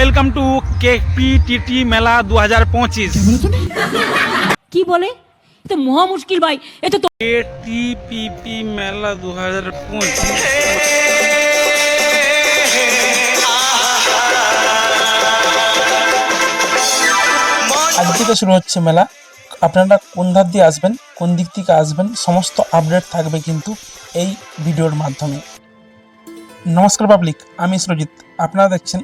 Welcome to কেপিটিটি মেলা দু হাজার পঁচিশ। কি বলে? তো মহা মুশকিল ভাই। এ তো কেটিপিপি মেলা দু হাজার পঁচিশ। আজ থেকে শুরু হচ্ছে মেলা। আপনারা কোন ধার দিয়ে আসবেন কোন দিক থেকে আসবেন সমস্ত আপডেট থাকবে কিন্তু এই ভিডিওর মাধ্যমে। নমস্কার পাবলিক আমি সুরজিৎ। আপনারা দেখছেন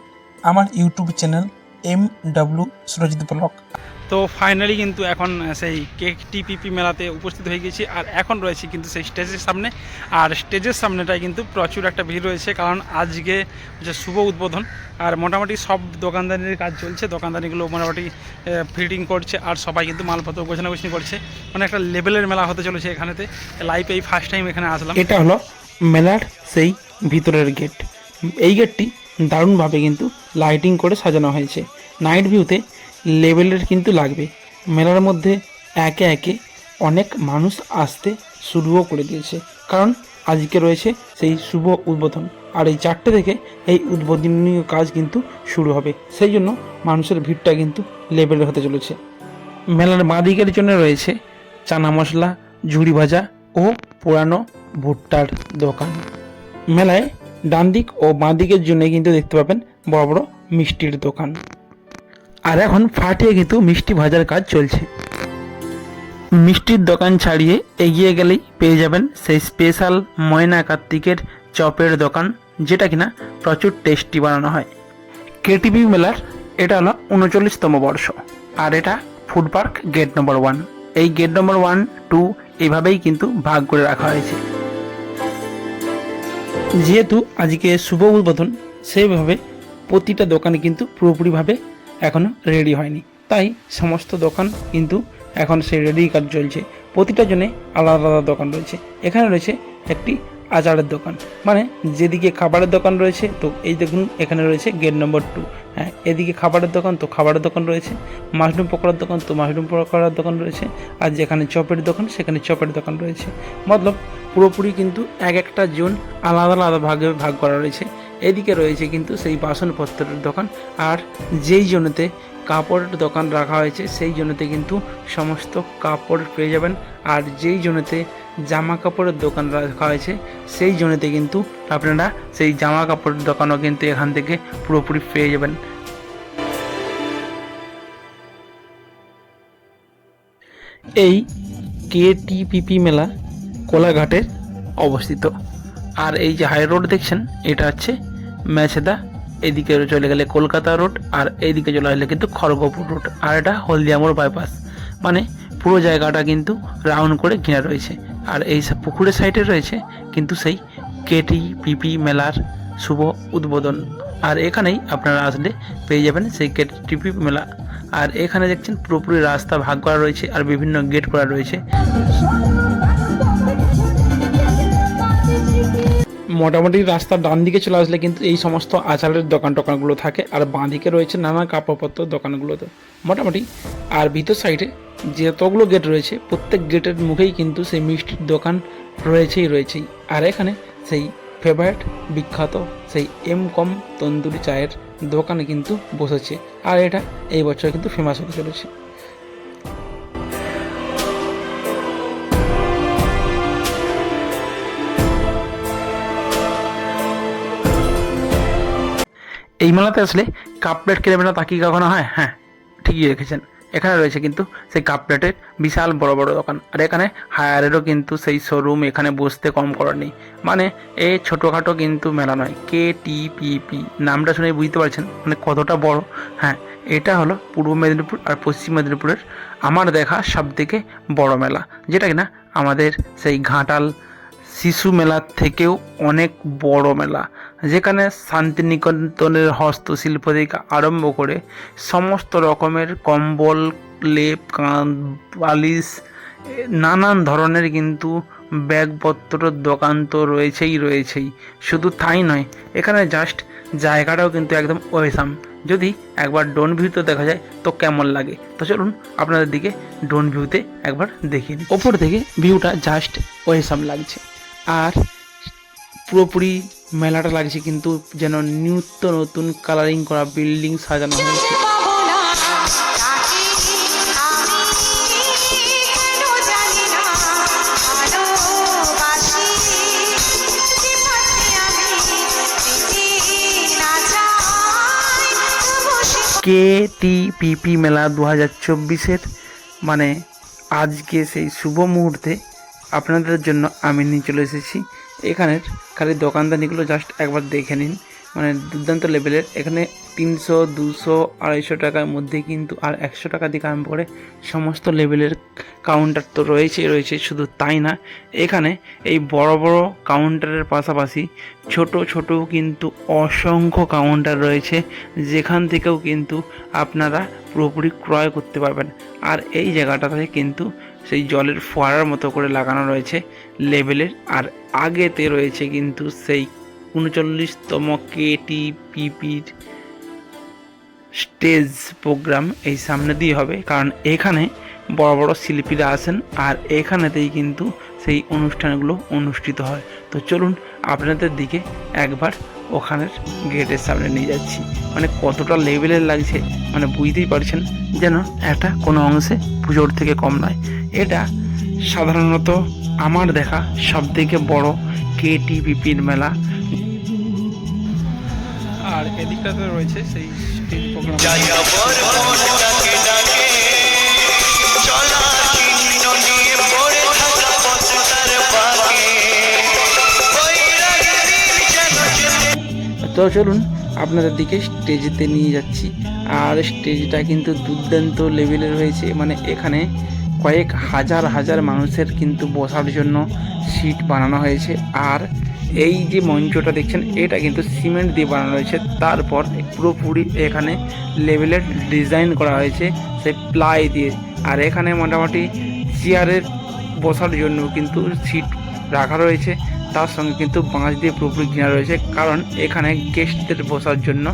আমার YouTube channel M W Surajit vlog তো ফাইনালি কিন্তু এখন সেই কেটিপিপি মেলাতে উপস্থিত হয়ে গেছি আর এখন রয়েছি কিন্তু সেই স্টেজের সামনে। আর স্টেজের সামনেটায় কিন্তু প্রচুর একটা ভিড় রয়েছে কারণ আজকে যে শুভ উদ্বোধন আর মোটামুটি সব দোকানদারির কাজ চলছে দোকানদারিগুলো মোটামুটি ফিটিং করছে আর সবাই কিন্তু মালপত্র গোছানো গোছনি করছে। মানে একটা লেভেলের মেলা হতে চলেছে এখানেতে লাইফে এই ফার্স্ট টাইম এখানে আসলাম। এটা হলো মেলার সেই ভিতরের গেট এই গেটটি দারুণভাবে কিন্তু লাইটিং করে সাজানো হয়েছে। নাইট ভিউতে লেভেলের কিন্তু লাগবে। মেলার মধ্যে একে একে অনেক মানুষ আসতে শুরুও করে দিয়েছে। কারণ আজকে রয়েছে সেই শুভ উদ্বোধন। আর এই চারটে থেকে এই উদ্বোধনীয় কাজ কিন্তু শুরু হবে। সেই জন্য মানুষের ভিড়টা কিন্তু লেভেলের হতে চলেছে। মেলার বাঁদিকের জন্য রয়েছে চানা মশলা, ঝুড়ি ভাজা ও পুরানো ভুট্টার দোকান। মেলায় ডান দিক ও বাঁ দিকের জন্য কিন্তু দেখতে পাবেন বড় বড় মিষ্টির দোকান। আর এখন ফাটিয়ে কিন্তু মিষ্টি ভাজার কাজ চলছে। মিষ্টির দোকান ছাড়িয়ে এগিয়ে গেলেই পেয়ে যাবেন সেই স্পেশাল ময়না কার্তিকের চপের দোকান, যেটা কিনা প্রচুর টেস্টি বানানো হয়। কেটিভি মেলার, এটা হলো উনচল্লিশতম বর্ষ, আর এটা food park gate number one এই গেট নম্বর ওয়ান টু এভাবেই কিন্তু ভাগ করে রাখা হয়েছে। যেহেতু আজকে শুভ উদ্বোধন, সেইভাবে প্রতিটা দোকানে কিন্তু পুরোপুরিভাবে এখনও রেডি হয়নি। তাই সমস্ত দোকান কিন্তু এখন সেই রেডি কাজ চলছে। প্রতিটা জনে আলাদা আলাদা দোকান রয়েছে। এখানে রয়েছে একটি আচারের দোকান। মানে যেদিকে খাবারের দোকান রয়েছে, তো এই দেখুন এখানে রয়েছে গেট নম্বর টু হ্যাঁ এদিকে খাবারের দোকান, তো খাবারের দোকান রয়েছে। মাশরুম পকোড়ার দোকান, তো মাশরুম পকোড়ার দোকান রয়েছে। আর যেখানে চপের দোকান, সেখানে চপের দোকান রয়েছে। মতলব পুরোপুরি কিন্তু এক একটা জোন আলাদা আলাদা ভাগে ভাগ করা রয়েছে। এদিকে রয়েছে কিন্তু সেই বাসনপত্রের দোকান আর যেই জন্যতে কাপড়ের দোকান রাখা হয়েছে, সেই জন্যতে কিন্তু সমস্ত কাপড় পেয়ে যাবেন। আর যেই জন্যতে জামা কাপড়ের দোকান রাখা হয়েছে, সেই জন্যতে কিন্তু আপনারা সেই জামা কাপড়ের দোকানও কিন্তু এখান থেকে পুরোপুরি পেয়ে যাবেন। এই কে কেটিপিপি মেলা কোলাঘাটে অবস্থিত। আর এই যে হাই রোড দেখছেন, এটা হচ্ছে মেছেদা। এদিকে চলে গেলে কলকাতা রোড আর এইদিকে চলে আসলে কিন্তু খড়গপুর রোড আর এটা হলদিয়ামোড় বাইপাস মানে পুরো জায়গাটা কিন্তু রাউন্ড করে ঘেরা রয়েছে। আর এই পুকুরের সাইডে রয়েছে কিন্তু সেই কেটি পিপি মেলার শুভ উদ্বোধন। আর এখানেই আপনারা আসলে পেয়ে যাবেন সেই কেটিপি মেলা। আর এখানে দেখছেন পুরোপুরি রাস্তা ভাগ করা রয়েছে আর বিভিন্ন গেট করা রয়েছে। মোটামুটি রাস্তার ডান দিকে চলে আসলে কিন্তু এই সমস্ত আচারের দোকান টোকানগুলো থাকে, আর বাঁ দিকে রয়েছে নানা কাপড়পত্র দোকানগুলোতে। মোটামুটি, আর ভিতর সাইডে যতগুলো গেট রয়েছে, প্রত্যেক গেটের মুখেই কিন্তু সেই মিষ্টির দোকান রয়েছেই রয়েছেই। আর এখানে সেই ফেভারিট বিখ্যাত সেই এম কম তন্দুরি চায়ের দোকানে কিন্তু বসেছে। আর এটা এই বছর কিন্তু ফেমাস হতে চলেছে। এই মেলাতে আসলে কাপ প্লেট কিনবে না তা কি কখনো হয়? হ্যাঁ ঠিকই রেখেছেন। এখানে রয়েছে কিন্তু সেই কাপ প্লেটের বিশাল বড় বড় দোকান। আর এখানে হায়ারেরও কিন্তু সেই শোরুম এখানে বসতে কম করার নেই মানে এ ছোটোখাটো কিন্তু মেলা নয় কে টি পি পি নামটা শুনে বুঝতে পারছেন মানে কতটা বড়। হ্যাঁ এটা হলো পূর্ব মেদিনীপুর আর পশ্চিম মেদিনীপুরের আমার দেখা সব থেকে বড় মেলা। যেটা কিনা আমাদের সেই ঘাটাল শিশু মেলার থেকেও অনেক বড় মেলা। যেখানে শান্তিনিকেতনের হস্তশিল্প থেকে আরম্ভ করে সমস্ত রকমের কম্বল, লেপ বালিশ, নানান ধরনের কিন্তু ব্যাগপত্রর দোকান তো রয়েছেই রয়েছেই। শুধু তাই নয়, এখানে জাস্ট জায়গাটাও কিন্তু একদম ওয়েসাম। যদি একবার ডোন ভিউতে দেখা যায়, তো কেমন লাগে? তো চলুন আপনাদের দিকে ডোন ভিউতে একবার দেখিয়ে ওপর থেকে ভিউটা জাস্ট ওয়েসাম লাগছে। আর পুরোপুরি মেলাটা লাগছে কিন্তু যেন নিত্য নতুন কালারিং করা বিল্ডিং সাজানো হয়েছে। কে টি পিপি মেলা দু হাজার চব্বিশের মানে আজকে সেই শুভ মুহূর্তে আপনাদের জন্য আমি নিয়ে চলে এসেছি। এখানের খালি দোকানদানিগুলো জাস্ট একবার দেখে নিন। মানে দুর্দান্ত লেভেলের এখানে তিনশো, দুশো, আড়াইশো টাকার মধ্যে কিন্তু আর একশো টাকা থেকে আরম্ভ করে সমস্ত লেভেলের কাউন্টার তো রয়েছেই রয়েছে। শুধু তাই না, এখানে এই বড় বড় কাউন্টারের পাশাপাশি ছোট ছোট কিন্তু অসংখ্য কাউন্টার রয়েছে। যেখান থেকেও কিন্তু আপনারা পুরোপুরি ক্রয় করতে পারবেন। আর এই জায়গাটাতে কিন্তু সেই জলের ফোয়ারার মতো করে লাগানো রয়েছে লেভেলের আর আগেতে রয়েছে কিন্তু সেই উনচল্লিশতম কেটিপিপির স্টেজ প্রোগ্রাম এই সামনে দিয়ে হবে। কারণ এখানে বড় বড় শিল্পীরা আসেন আর এখানেতেই কিন্তু সেই অনুষ্ঠানগুলো অনুষ্ঠিত হয়। তো চলুন আপনাদের দিকে একবার ওখানের গেটের সামনে নিয়ে যাচ্ছি। মানে কতটা লেভেলের লাগছে মানে বুঝতেই পারছেন যেন একটা কোনো অংশে পুজোর থেকে কম নয়। এটা সাধারণত আমার দেখা সবথেকে বড় কেটিপিপির মেলা। আর এদিকটাতে রয়েছে সেই স্টেজ প্রোগ্রাম তো চলুন আপনাদের দিকে স্টেজেতে নিয়ে যাচ্ছি। আর স্টেজটা কিন্তু দুর্দান্ত লেভেলের হয়েছে। মানে এখানে কয়েক হাজার হাজার মানুষের কিন্তু বসার জন্য সিট বানানো হয়েছে। আর এই যে মঞ্চটা দেখছেন, এটা কিন্তু সিমেন্ট দিয়ে বানানো হয়েছে। তারপর পুরোপুরি এখানে লেভেলের ডিজাইন করা হয়েছে সেই প্লাই দিয়ে। আর এখানে মোটামুটি চেয়ারের বসার জন্য কিন্তু সিট রাখা রয়েছে। তার সঙ্গে কিন্তু বাঁশ দিয়ে পুরোপুরি ঘেরা রয়েছে। কারণ এখানে গেস্টদের বসার জন্য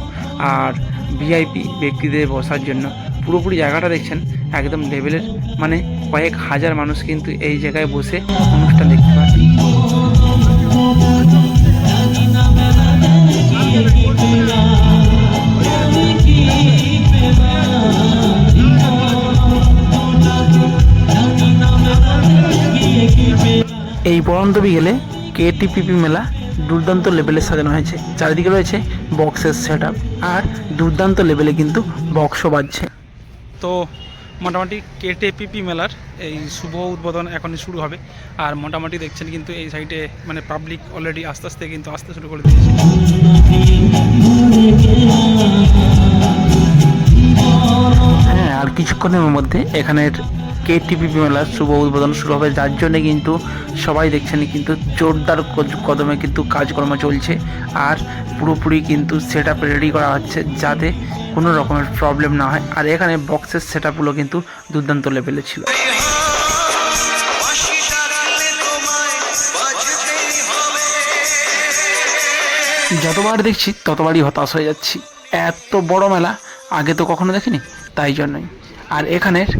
আর ভিআইপি ব্যক্তিদের বসার জন্য। পুরোপুরি জায়গাটা দেখছেন, একদম লেভেলের মানে কয়েক হাজার মানুষ কিন্তু এই জায়গায় বসে অনুষ্ঠান দেখতে পাবে এই পরন্ত বিকেলে কেটিপিপি মেলা দুর্দান্ত লেভেলে সাজানো হয়েছে। চারিদিকে রয়েছে বক্সের সেট আর দুর্দান্ত লেভেলে কিন্তু বক্সও বাজছে। তো মোটামুটি কেটেপিপি মেলার এই শুভ উদ্বোধন এখনই শুরু হবে। আর মোটামুটি দেখছেন কিন্তু এই সাইডে মানে পাবলিক অলরেডি আস্তে আস্তে কিন্তু আসতে শুরু করে দিয়েছে। হ্যাঁ আর কিছুক্ষণের মধ্যে এখানের কেটিপিপি মেলার শুভ উদ্বোধন শুরু হবে। যার জন্য কিন্তু সবাই দেখছেন কিন্তু জোরদার কদমে কিন্তু কাজকর্ম চলছে আর পুরোপুরি কিন্তু সেট আপ রেডি করা হচ্ছে যাতে কোনো রকমের প্রবলেম না হয়। আর এখানে বক্সের সেট আপগুলো কিন্তু দুর্দান্ত লেভেলে ছিল। যতবার দেখছি ততবারই হতাশ হয়ে যাচ্ছি। এত বড় মেলা আগে তো কখনো দেখিনি, তাই জন্যই। আর এখানের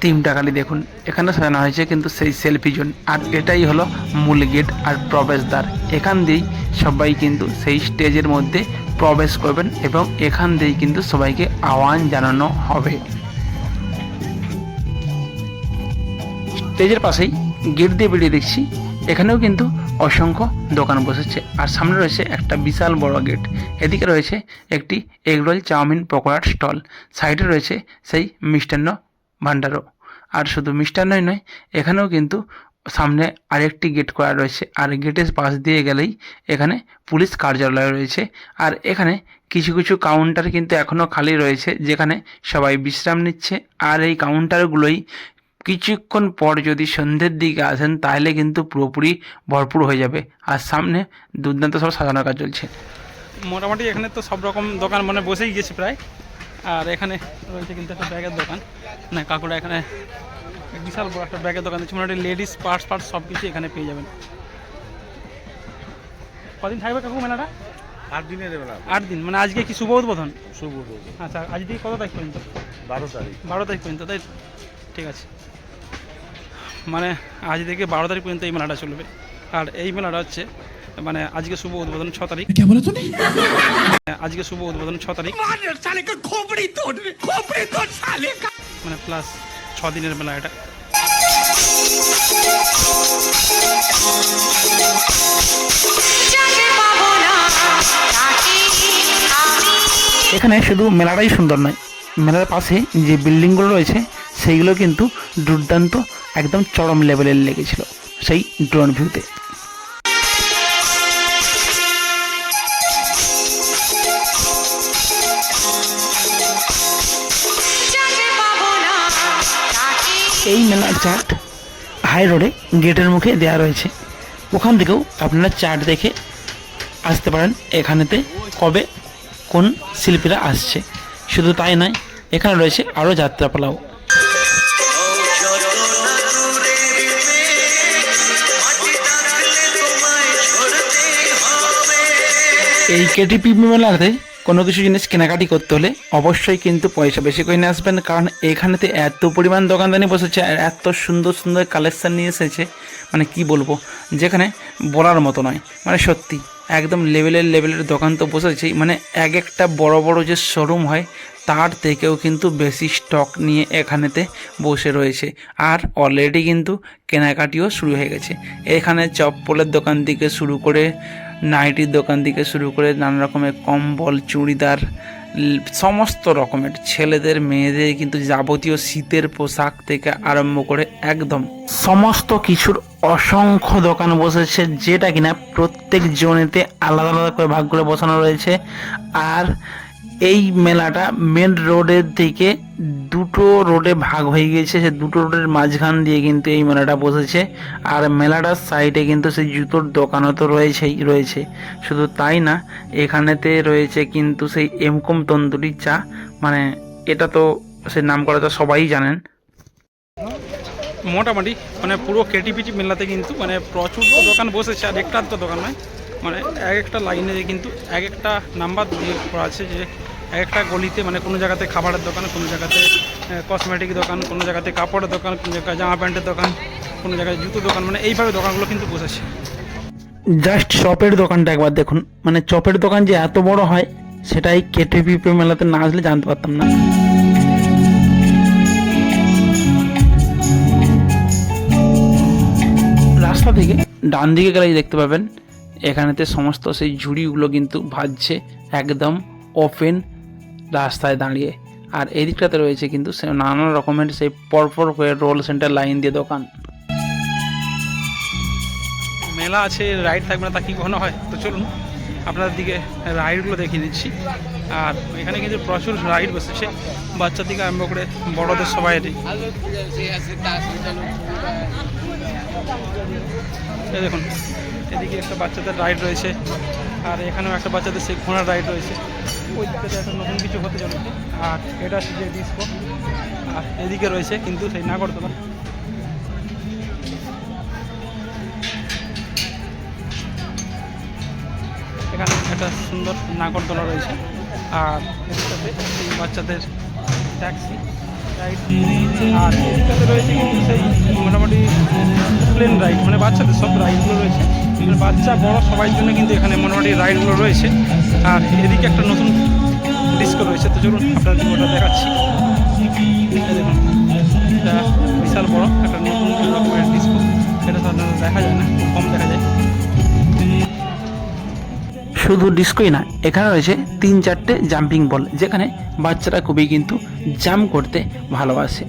থিমটা খালি দেখুন। এখানে সাজানো হয়েছে কিন্তু সেই সেলফি জোন আর এটাই হলো মূল গেট আর প্রবেশদ্বার। এখান দিয়েই সবাই কিন্তু সেই স্টেজের মধ্যে প্রবেশ করবেন এবং এখান দিয়েই কিন্তু সবাইকে আহ্বান জানানো হবে। স্টেজের পাশেই গেট দিয়ে বেরিয়ে দেখছি, এখানেও কিন্তু অসংখ্য দোকান বসেছে। আর সামনে রয়েছে একটা বিশাল বড় গেট এদিকে রয়েছে একটি এগরোল চাউমিন পকোড়ার স্টল সাইডে রয়েছে সেই মিষ্টান্ন ভাণ্ডারও আর শুধু মিষ্টান্নই নয় এখানেও কিন্তু সামনে আরেকটি গেট করা রয়েছে। আর গেটের পাশ দিয়ে গেলেই এখানে পুলিশ কার্যালয় রয়েছে। আর এখানে কিছু কিছু কাউন্টার কিন্তু এখনও খালি রয়েছে, যেখানে সবাই বিশ্রাম নিচ্ছে। আর এই কাউন্টারগুলোই কিছুক্ষণ পর যদি সন্ধ্যের দিকে আসেন, তাহলে কিন্তু পুরোপুরি ভরপুর হয়ে যাবে। আর সামনে দুর্দান্ত সব সাজানোর কাজ চলছে। মোটামুটি এখানে তো সব রকম দোকান মানে বসেই গেছে প্রায়। আর এখানে রয়েছে কিন্তু একটা ব্যাগের দোকান। না কাকুরা এখানে বিশাল বড় একটা ব্যাগের দোকান দিচ্ছে। মোটামুটি লেডিস পার্টস পার্টস সব কিছু এখানে পেয়ে যাবেন। কদিন থাকবে কাকু মেলাটা? আট দিনের আট দিন। মানে আজকে কি শুভ উদ্বোধন? শুভ আচ্ছা আজ থেকে কত তারিখ পর্যন্ত? বারো তারিখ। বারো তারিখ পর্যন্ত তাই? ঠিক আছে। মানে আজ থেকে বারো তারিখ পর্যন্ত এই মেলাটা চলবে। আর এই মেলাটা হচ্ছে মানে আজকে শুভ উদ্বোধন ছ তারিখ। আজকে শুভ উদ্বোধন ছ তারিখ। মানে প্লাস ছ দিনের মেলা এটা। এখানে শুধু মেলাটাই সুন্দর নয় মেলার পাশে যে বিল্ডিংগুলো রয়েছে সেইগুলো কিন্তু দুর্দান্ত একদম চরম লেভেলের লেগেছিল সেই ড্রোন ভিউতে এই মেলার চার্ট হাই রোডে গেটের মুখে দেওয়া রয়েছে। ওখান থেকেও আপনারা চার্ট দেখে আসতে পারেন এখানেতে কবে কোন শিল্পীরা আসছে। শুধু তাই নয়, এখানে রয়েছে আরও যাত্রাপালাও। এই কেটিপি মেলাতে কোনো কিছু জিনিস কেনাকাটি করতে হলে অবশ্যই কিন্তু পয়সা বেশি করে নিয়ে আসবেন, কারণ এখানেতে এত পরিমাণ দোকানদানি বসেছে আর এত সুন্দর সুন্দর কালেকশান নিয়ে এসেছে। মানে কি বলব? যেখানে বলার মতো নয়। মানে সত্যি, একদম লেভেলের লেভেলের দোকান তো বসেছেই। মানে এক একটা বড় বড় যে শোরুম হয়, তার থেকেও কিন্তু বেশি স্টক নিয়ে এখানেতে বসে রয়েছে। আর অলরেডি কিন্তু কেনাকাটিও শুরু হয়ে গেছে। এখানে চপ্পলের দোকান থেকে শুরু করে নাইটির দোকান থেকে শুরু করে নানা রকমের কম্বল, চুড়িদার সমস্ত রকমের ছেলেদের, মেয়েদের কিন্তু যাবতীয় শীতের পোশাক থেকে আরম্ভ করে একদম সমস্ত কিছুর অসংখ্য দোকান বসেছে, যেটা কিনা প্রত্যেক জনেতে আলাদা আলাদা করে ভাগ করে বসানো রয়েছে। আর এই মেলাটা মেন রোডের দিকে দুটো রোডে ভাগ হয়ে গিয়েছে, সে দুটো রোডের মাঝখান দিয়ে কিন্তু এই মেলাটা বসেছে। আর মেলাটার সাইডে কিন্তু সেই জুতোর দোকানও তো রয়েছেই, রয়েছে। শুধু তাই না, এখানেতে রয়েছে কিন্তু সেই এমকম তন্দুরি চা মানে এটা তো সে নাম করা তো সবাই জানেন। মোটামুটি মানে পুরো কেটিপিটি মেলাতে কিন্তু মানে প্রচুর দোকান বসেছে, আর একটা তো দোকান নয়। মানে এক একটা লাইনে কিন্তু এক একটা নাম্বার দিয়ে করা আছে যে এক একটা গলিতে মানে কোনো জায়গাতে খাবারের দোকান, কোনো জায়গাতে কসমেটিক দোকান, কোনো জায়গাতে কাপড়ের দোকান, কোনো জায়গায় জামা প্যান্টের দোকান, কোনো জায়গায় জুতো দোকান মানে এইভাবে দোকানগুলো কিন্তু বসেছে। জাস্ট চপের দোকানটা একবার দেখুন। মানে চপের দোকান যে এত বড় হয়, সেটাই কেটিপি মেলাতে না আসলে জানতে পারতাম না। রাস্তা থেকে ডান দিকে গেলেই দেখতে পাবেন, এখানেতে সমস্ত সেই ঝুড়িগুলো কিন্তু ভাজছে, একদম ওপেন রাস্তায় দাঁড়িয়ে। আর এদিকটাতে রয়েছে কিন্তু নানা রকমের সেই পরপর হয়ে রোল সেন্টার লাইন দিয়ে দোকান। মেলা আছে রাইড থাকবে না, তা কি কখনো হয়? তো চলুন, আপনাদের দিকে রাইডগুলো দেখিয়ে দিচ্ছি। আর এখানে কিন্তু প্রচুর রাইড বসেছে। বাচ্চা থেকে আরম্ভ করে বড়দের সবাইয়েরই এই দেখুন, এদিকে একটা বাচ্চাদের রাইড রয়েছে। আর এখানেও একটা বাচ্চাদের সেই ঘোড়ার রাইড রয়েছে। দিকটাতে একটা নতুন কিছু হতে চলেছে, আর এটা হচ্ছে যে ডিস্কো আর এদিকে রয়েছে কিন্তু সেই নাগরদোলা। এখানে একটা সুন্দর নাগরদোলা রয়েছে, আর এদিকটাতে এই বাচ্চাদের ট্যাক্সি রাইড আর এদিকটাতে রয়েছে কিন্তু সেই মোটামুটি প্লেন রাইড মানে বাচ্চাদের সব রাইডগুলো রয়েছে। বাচ্চা, বড় সবার জন্য কিন্তু এখানে মোটামুটি রাইডগুলো রয়েছে। আর এদিকে একটা নতুন ডিস্কো রয়েছে, তো চলুন ওটা দেখাচ্ছি। এটা বিশাল বড় একটা নতুন রকমের ডিস্কো সেটা সাধারণত দেখা যায় না কম দেখা যায়। শুধু ডিস্কোই না, এখানে রয়েছে তিন চারটে জাম্পিং বল যেখানে বাচ্চারা খুবই কিন্তু জাম্প করতে ভালোবাসে।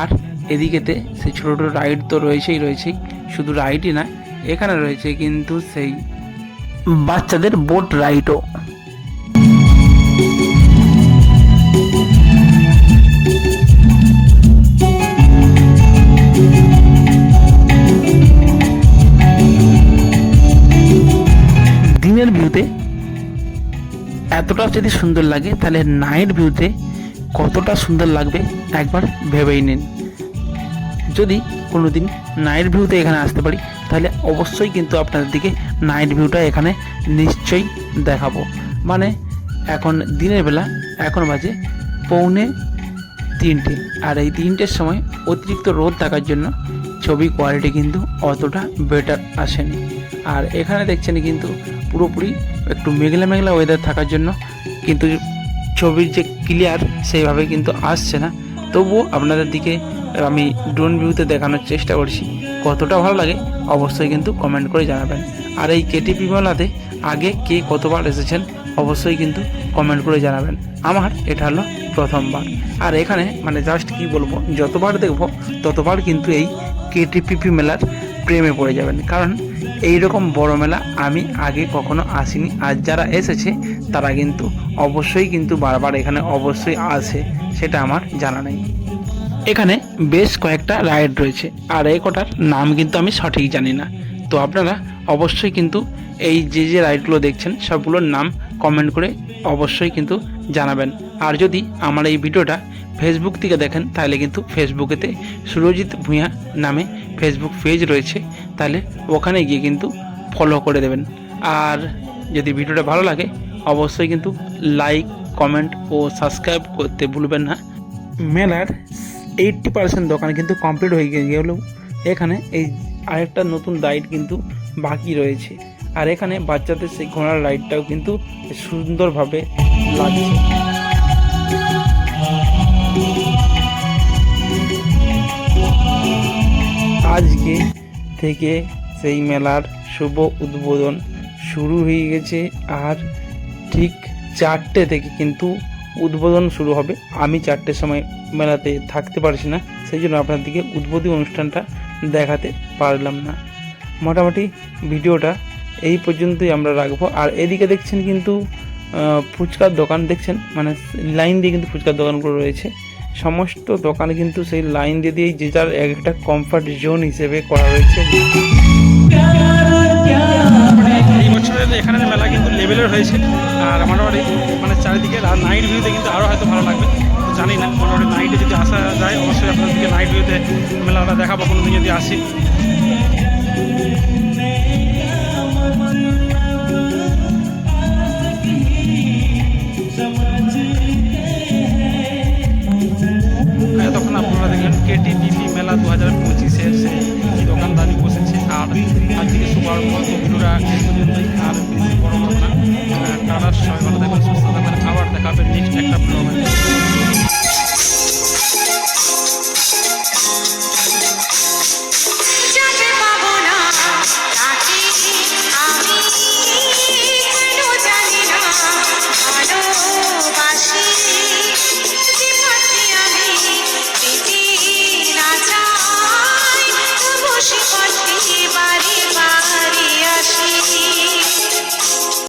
আর এদিকেতে সেই ছোটো ছোটো রাইড তো রয়েছেই রয়েছেই। শুধু রাইডই না, এখানে রয়েছে কিন্তু সেই বাচ্চাদের বোট রাইডও দিনের ভিউতে এতটা যদি সুন্দর লাগে, তাহলে নাইট ভিউতে কতটা সুন্দর লাগবে একবার ভেবেই নিন। যদি কোনো দিন নাইট ভিউতে এখানে আসতে পারি, তাহলে অবশ্যই কিন্তু আপনাদের দিকে নাইট ভিউটা এখানে নিশ্চয়ই দেখাবো। মানে এখন দিনের বেলা এখন বাজে পৌনে তিনটে। আর এই তিনটের সময় অতিরিক্ত রোদ থাকার জন্য ছবি কোয়ালিটি কিন্তু অতটা বেটার আসেনি। আর এখানে দেখছেন কিন্তু পুরোপুরি একটু মেঘলা মেঘলা ওয়েদার থাকার জন্য কিন্তু ছবির যে ক্লিয়ার সেইভাবে কিন্তু আসছে না। তবুও আপনাদের দিকে আমি ড্রোন ভিউতে দেখানোর চেষ্টা করছি। কতটা ভালো লাগে অবশ্যই কিন্তু কমেন্ট করে জানাবেন। আর এই কেটিপি মেলাতে আগে কে কতবার এসেছেন অবশ্যই কিন্তু কমেন্ট করে জানাবেন। আমার এটা হলো প্রথমবার। আর এখানে মানে জাস্ট কি বলব, যতবার দেখব ততবার কিন্তু এই কেটিপিপি মেলার প্রেমে পড়ে যাবেন। কারণ এই রকম বড় মেলা আমি আগে কখনো আসিনি। আর যারা এসেছে তারা কিন্তু অবশ্যই কিন্তু বারবার এখানে অবশ্যই আসে, সেটা আমার জানা নেই। এখানে বেশ কয়েকটা রাইড রয়েছে, আর এই কটার নাম কিন্তু আমি সঠিক জানি না। তো আপনারা অবশ্যই কিন্তু এই যে যে রাইডগুলো দেখছেন, সবগুলোর নাম কমেন্ট করে অবশ্যই কিন্তু জানাবেন। আর যদি আমার এই ভিডিওটা ফেসবুক থেকে দেখেন, তাহলে কিন্তু ফেসবুকেতে সুরজিৎ ভূঁইয়া নামে ফেসবুক পেজ রয়েছে, তাহলে ওখানে গিয়ে কিন্তু ফলো করে দেবেন। আর যদি ভিডিওটা ভালো লাগে, অবশ্যই কিন্তু লাইক কমেন্ট ও সাবস্ক্রাইব করতে ভুলবেন না। মেলার এইটটি পার্সেন্ট দোকান কিন্তু কমপ্লিট হয়ে গেলেও এখানে এই আরেকটা নতুন রাইড কিন্তু বাকি রয়েছে। আর এখানে বাচ্চাদের সেই ঘোড়ার রাইডটাও কিন্তু সুন্দরভাবে লাগছে। আজকে থেকে সেই মেলার শুভ উদ্বোধন শুরু হয়ে গেছে। আর ঠিক চারটে থেকে কিন্তু উদ্বোধন শুরু হবে। আমি চারটের সময় মেলাতে থাকতে পারছি না, সেই জন্য আপনাদেরকে উদ্বোধনী অনুষ্ঠানটা দেখাতে পারলাম না। মোটামুটি ভিডিওটা এই পর্যন্তই আমরা রাখব। আর এদিকে দেখছেন কিন্তু ফুচকার দোকান দেখছেন? মানে লাইন দিয়ে কিন্তু ফুচকার দোকানগুলো রয়েছে। সমস্ত দোকানে কিন্তু সেই লাইন দিয়ে দিয়েই যে যার এক একটা কমফর্ট জোন হিসেবে করা রয়েছে। এই বছরের এখানে মেলা কিন্তু লেভেলের হয়েছে। আর মোটামুটি মানে চারিদিকে নাইট ভিউতে কিন্তু আরও হয়তো ভালো লাগবে। জানি না, মোটামুটি নাইটে যদি আসা যায়, অবশ্যই আপনাদেরকে নাইট ভিউতে মেলাটা দেখাবো কোনো দিন যদি আসি। এতক্ষণ আপনারা দেখলেন কেটিপিপি মেলা দু হাজার পঁচিশে।